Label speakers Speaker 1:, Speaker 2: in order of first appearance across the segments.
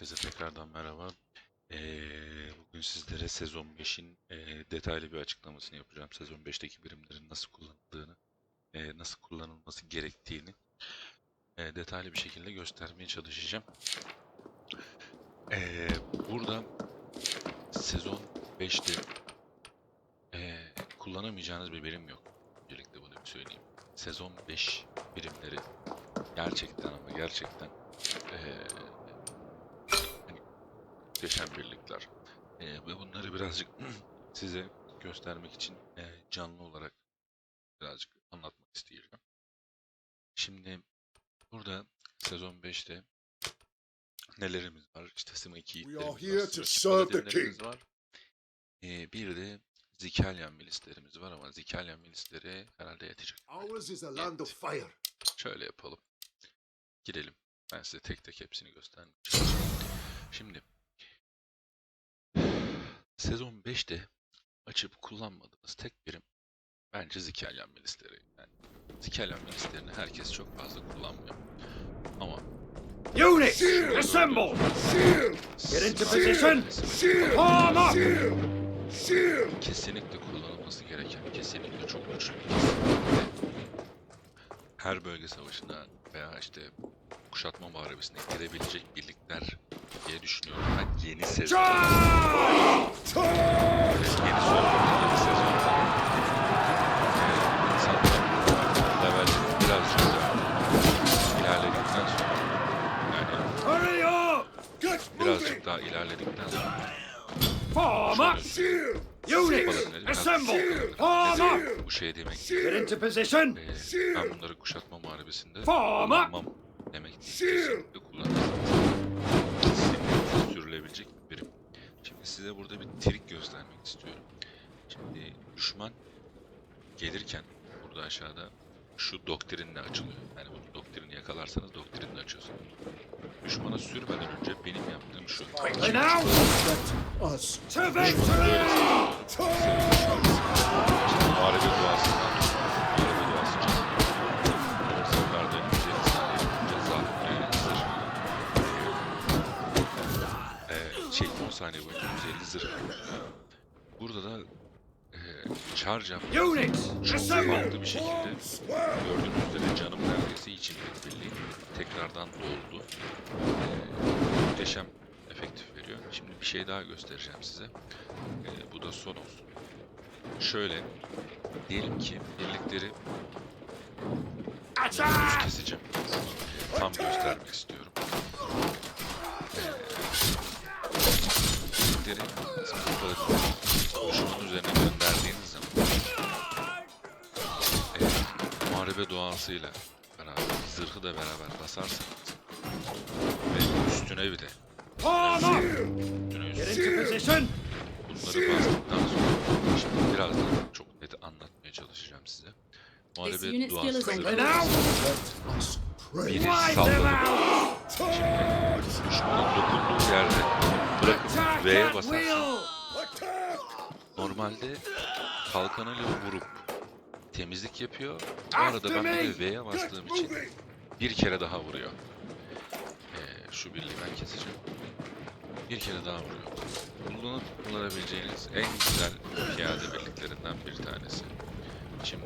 Speaker 1: Herkese tekrardan merhaba. Ee, bugün sizlere sezon 5'in e, detaylı bir açıklamasını yapacağım. Sezon 5'teki birimlerin nasıl kullanıldığını, e, nasıl kullanılması gerektiğini e, detaylı bir şekilde göstermeye çalışacağım. Ee, burada sezon 5'te e, kullanamayacağınız bir birim yok. Öncelikle bunu bir söyleyeyim. Sezon 5 birimleri gerçekten ama gerçekten e, muhteşem birlikler. Ee, ve bunları birazcık size göstermek için e, canlı olarak birazcık anlatmak isteyeceğim. Şimdi burada sezon 5'te nelerimiz var? İşte Sima 2
Speaker 2: We
Speaker 1: yiğitlerimiz
Speaker 2: are here
Speaker 1: var, var. Ee, bir de Zikalyan milislerimiz var ama Zikalyan milisleri herhalde yetecek.
Speaker 2: Ours is a land of fire.
Speaker 1: Şöyle yapalım. Girelim. Ben size tek tek hepsini göstermeye çalışacağım. Şimdi sezon 5'te açıp kullanmadığınız tek birim bence Zikalyan milisleri. Yani Zikalyan milislerini herkes çok fazla kullanmıyor. Ama
Speaker 3: Units, assemble!
Speaker 2: Shield!
Speaker 3: Get into position!
Speaker 2: Shield!
Speaker 3: Form up!
Speaker 2: Shield!
Speaker 1: kesinlikle kullanılması gereken, kesinlikle çok güçlü bir Her bölge savaşına veya işte kuşatma muharebesine girebilecek birlikler diye düşünüyorum ben yeni sezon. Yeni sezon, yeni eee, insanlar level birazcık daha ilerledikten sonra yani birazcık daha ilerledikten sonra
Speaker 3: Form up!
Speaker 2: Shield!
Speaker 3: Units, assemble! Form up!
Speaker 1: bu şey demek
Speaker 3: Get into position!
Speaker 1: ben bunları kuşatma muharebesinde
Speaker 3: Form up!
Speaker 1: kullanmam demek değil. Kesinlikle size burada bir trik göstermek istiyorum. Şimdi düşman gelirken burada aşağıda şu doktrinle açılıyor. Yani bu doktrini yakalarsanız doktrinle açıyorsunuz. Düşmana sürmeden önce benim yaptığım şu. Muharebe duasından muharebe duası 150 saniye ceza e. E, şey 10 saniye boyunca 150 zırh. Burada da e, charge yapmak çok farklı bir şekilde gördüğünüz üzere canım neredeyse için birliği tekrardan doldu. E, muhteşem efektif veriyor. Şimdi bir şey daha göstereceğim size. E, bu da son olsun. Şöyle diyelim ki birlikleri keseceğim. Tam göstermek istiyorum. Ee, birlikleri düşmanın üzerine gönderdiğiniz zaman e, muharebe doğasıyla beraber zırhı da beraber basarsanız ve üstüne bir de üstüne üstüne bunları bastıktan sonra şimdi birazdan çok net anlatmaya çalışacağım size. Muharebe duası biri salladı.
Speaker 3: out!
Speaker 1: Düşmanın dokunduğu yerde V'ye basarsın. Normalde kalkanıyla vurup temizlik yapıyor. Bu arada ben de V'ye bastığım için bir kere daha vuruyor. Ee, şu birliği ben keseceğim. Bir kere daha vuruyor. Kullanıp kullanabileceğiniz en güzel piyade birliklerinden bir tanesi. Şimdi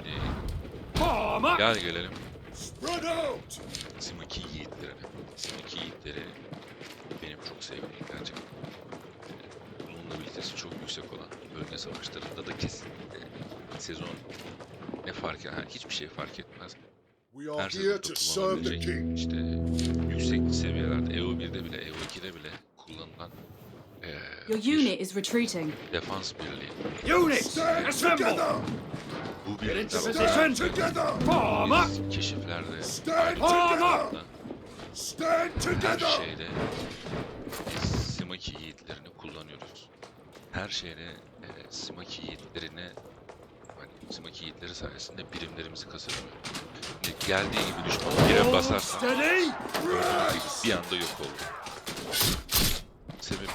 Speaker 1: gel gelelim! Simaki yiğitlerine. Simaki yiğitleri benim çok sevdiğim gerçekten. Ee, çok yüksek olan bölge savaşlarında da kesinlikle sezon ne fark eder? Hiçbir şey fark etmez. Her kullanabilecek
Speaker 2: king.
Speaker 1: işte yüksek seviyelerde EO1'de bile EO2'de bile kullanılan eee,
Speaker 4: Your unit is retreating.
Speaker 1: defans birliği.
Speaker 2: Stand
Speaker 3: assemble!
Speaker 2: together!
Speaker 1: Bu.
Speaker 2: Stand together!
Speaker 3: Form up!
Speaker 1: biz keşiflerde
Speaker 2: Stand
Speaker 3: together.
Speaker 2: Stand
Speaker 1: her
Speaker 2: together!
Speaker 1: şeyde biz Simaki yiğitlerini kullanıyoruz. Her şeyde e, Simaki yiğitlerini hani Simaki yiğitleri sayesinde birimlerimizi kasabiliyor. Şimdi geldiği gibi düşman basarsan
Speaker 3: steady!
Speaker 1: gördüğünüz gibi bir anda yok oldu. Sebebi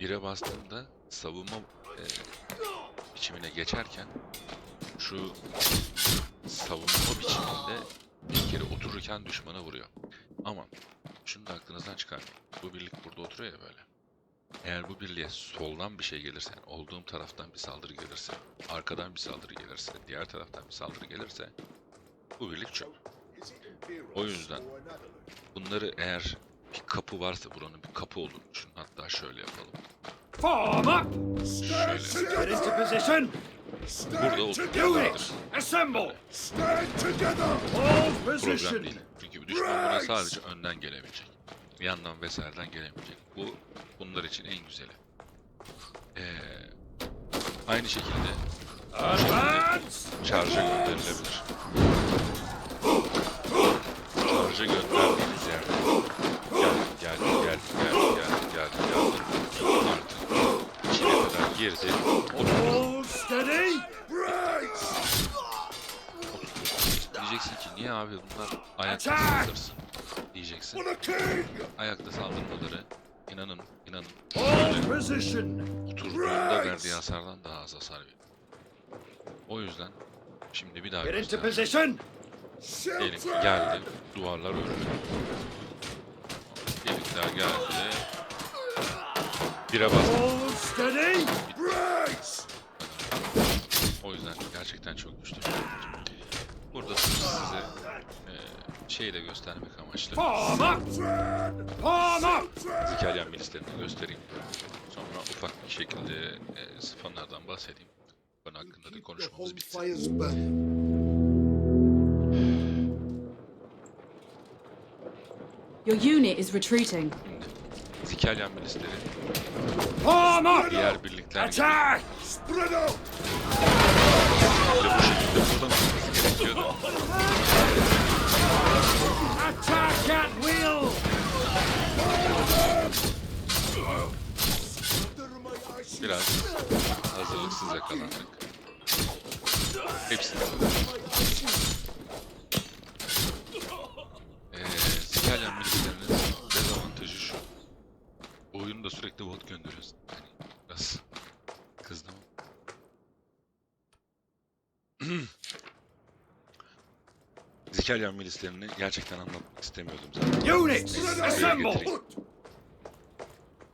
Speaker 1: bire bastığında savunma e, biçimine geçerken şu savunma biçiminde bir kere otururken düşmana vuruyor. Ama şunu da aklınızdan çıkarmayın. Bu birlik burada oturuyor ya böyle. Eğer bu birliğe soldan bir şey gelirse, yani olduğum taraftan bir saldırı gelirse, arkadan bir saldırı gelirse, diğer taraftan bir saldırı gelirse bu birlik çöp. O yüzden bunları eğer bir kapı varsa buranın bir kapı olduğunu düşünün. Hatta şöyle yapalım.
Speaker 3: Form up! Get into position!
Speaker 1: Burada!
Speaker 3: Units, assemble!
Speaker 2: Stand together!
Speaker 3: Hold position!
Speaker 1: değil. Çünkü bir düşman buna sadece önden gelebilecek. Yandan vesaireden gelemeyecek. Bu için en güzeli. Ee, aynı şekilde şarja gönderilebilir. Şarja gönderdiğiniz yerde gel gel gel gel gel gel gel artık içine kadar girdi. Oturdu. Diyeceksin ki niye abi bunlar ayakta saldırsın diyeceksin. Ayakta saldırmaları inanın inanın oturduğunda verdiği hasardan daha az hasar veriyor. O yüzden şimdi bir daha göstereceğim. Diyelim ki geldi, duvarlar örülü. Birlikler geldi. Bire bastı. O yüzden gerçekten çok güçlü. Burada size e, şeyi de göstermek amaçlı.
Speaker 3: Up!
Speaker 1: Zikalyan milislerini göstereyim. Sonra ufak bir şekilde e, sifonlardan bahsedeyim. Konu hakkında da konuşmamız bitsin.
Speaker 4: Your unit is retreating.
Speaker 1: Zikalyan milisleri diğer birlikler gibi
Speaker 3: Attack!
Speaker 2: Spread out!
Speaker 1: bu şekilde olması gerekiyordu.
Speaker 3: Attack at will!
Speaker 1: Biraz hazırlıksız yakalandık. Hepsini Ee, milislerinin dezavantajı şu. Bu oyunda sürekli bot gönderiyorsun. Yani biraz kızdım. Zikalyan milislerini gerçekten anlatmak istemiyordum zaten.
Speaker 3: Units, assemble!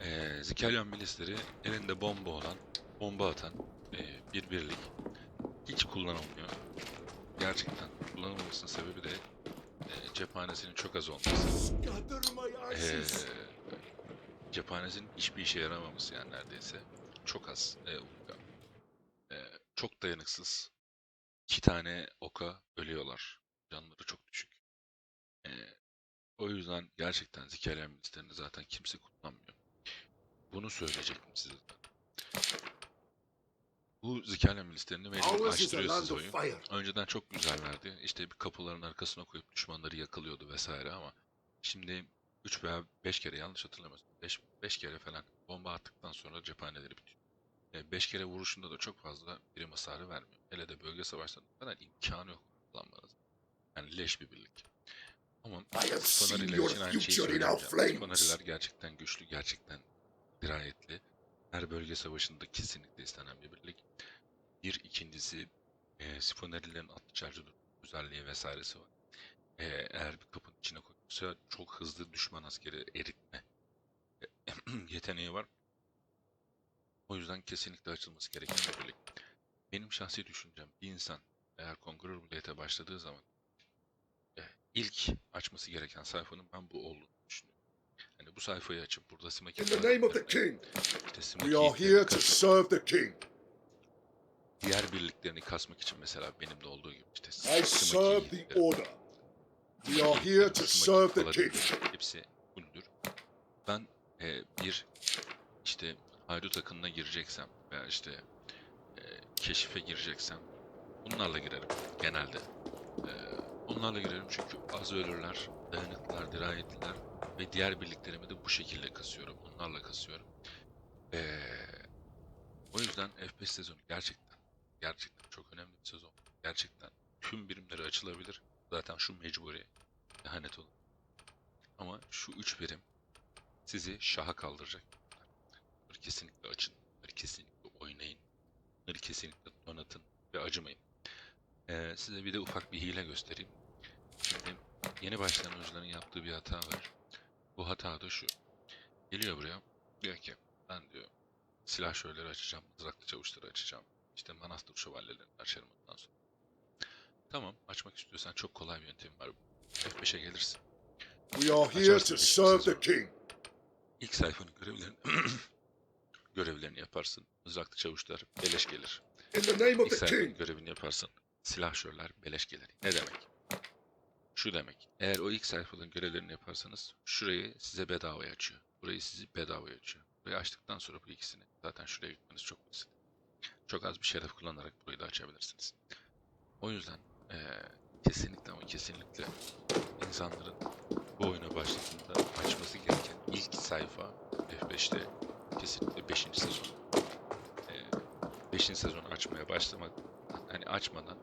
Speaker 1: Ee, Zikalyan milisleri elinde bomba olan, bomba atan ee, bir birlik. Hiç kullanılmıyor. Gerçekten kullanılmamasının sebebi de ee, cephanesinin çok az olması.
Speaker 2: Ashes!
Speaker 1: cephanesinin hiçbir işe yaramaması yani neredeyse. Çok az. oka. Ee, çok dayanıksız. İki tane oka ölüyorlar. Canları çok düşük. Ee, o yüzden gerçekten Zikalyan milislerini zaten kimse kullanmıyor. Bunu söyleyecektim size. Bu Zikalyan milislerini mecbur
Speaker 2: Ours is a
Speaker 1: açtırıyor
Speaker 2: land
Speaker 1: size
Speaker 2: of
Speaker 1: oyun. Önceden çok güzellerdi. İşte bir kapıların arkasına koyup düşmanları yakılıyordu vesaire ama şimdi 3 veya 5 kere yanlış hatırlamıyorsam 5 5 kere falan bomba attıktan sonra cephaneleri bitiyor. 5 kere vuruşunda da çok fazla birim hasarı vermiyor. Hele de bölge savaşlarında falan imkanı yok kullanmanız. Yani leş bir birlik. Ama Spanariler için aynı şeyi söyleyeceğim. Spanariler gerçekten güçlü, gerçekten dirayetli. Her bölge savaşında kesinlikle istenen bir birlik. Bir ikincisi e, Spanarilerin atlı charger özelliği vesairesi var. E, eğer bir kapının içine koyulursa çok hızlı düşman askeri eritme e, yeteneği var. O yüzden kesinlikle açılması gereken bir birlik. Benim şahsi düşüncem bir insan eğer Conqueror Blade'e başladığı zaman ilk açması gereken sayfanın ben bu olduğunu düşünüyorum. Hani bu sayfayı açıp burada Smaki
Speaker 2: In the name of the king,
Speaker 1: işte
Speaker 2: we are here to serve the king.
Speaker 1: diğer birliklerini kasmak için mesela benim de olduğu gibi işte
Speaker 2: I serve the order. We are here to serve the king.
Speaker 1: Hepsi fuldür. Ben e, bir işte haydut akınına gireceksem veya işte e, keşife gireceksem bunlarla girerim genelde. E, onlarla girerim çünkü az ölürler, dayanıklılar, dirayetliler ve diğer birliklerimi de bu şekilde kasıyorum. Onlarla kasıyorum. E, o yüzden F5 sezonu gerçekten gerçekten çok önemli bir sezon. Gerçekten tüm birimleri açılabilir. Zaten şu mecburi ihanet olur. Ama şu üç birim sizi şaha kaldıracak. Bunları kesinlikle açın. Bunları kesinlikle oynayın. Bunları kesinlikle donatın ve acımayın. Ee, size bir de ufak bir hile göstereyim. Şimdi yeni başlayan oyuncuların yaptığı bir hata var. Bu hata da şu. Geliyor buraya. Diyor ki ben diyor silahşörleri açacağım, mızraklı çavuşları açacağım. İşte manastır şövalyelerini açarım ondan sonra. Tamam açmak istiyorsan çok kolay bir yöntem var. F5'e gelirsin.
Speaker 2: We are here to serve the king.
Speaker 1: İlk sayfanın görevlerini görevlerini yaparsın. Mızraklı çavuşlar beleş gelir.
Speaker 2: In the name of
Speaker 1: İlk
Speaker 2: the king.
Speaker 1: görevini yaparsın. Silahşörler beleş gelir. Ne demek? Şu demek. Eğer o ilk sayfanın görevlerini yaparsanız şurayı size bedavaya açıyor. Burayı sizi bedavaya açıyor. Burayı açtıktan sonra bu ikisini zaten şuraya gitmeniz çok basit. Çok az bir şeref kullanarak burayı da açabilirsiniz. O yüzden eee, kesinlikle ama kesinlikle insanların bu oyuna başladığında açması gereken ilk sayfa F5'te kesinlikle 5. sezon. Eee 5. sezonu açmaya başlamak hani açmadan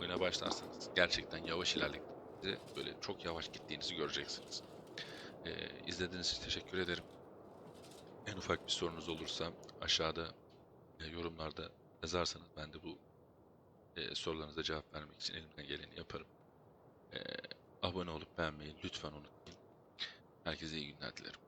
Speaker 1: oyuna başlarsanız gerçekten yavaş ilerlediğinizde böyle çok yavaş gittiğinizi göreceksiniz. Ee, izlediğiniz için teşekkür ederim. En ufak bir sorunuz olursa aşağıda e, yorumlarda yazarsanız ben de bu e, sorularınıza cevap vermek için elimden geleni yaparım. E, abone olup beğenmeyi lütfen unutmayın. Herkese iyi günler dilerim.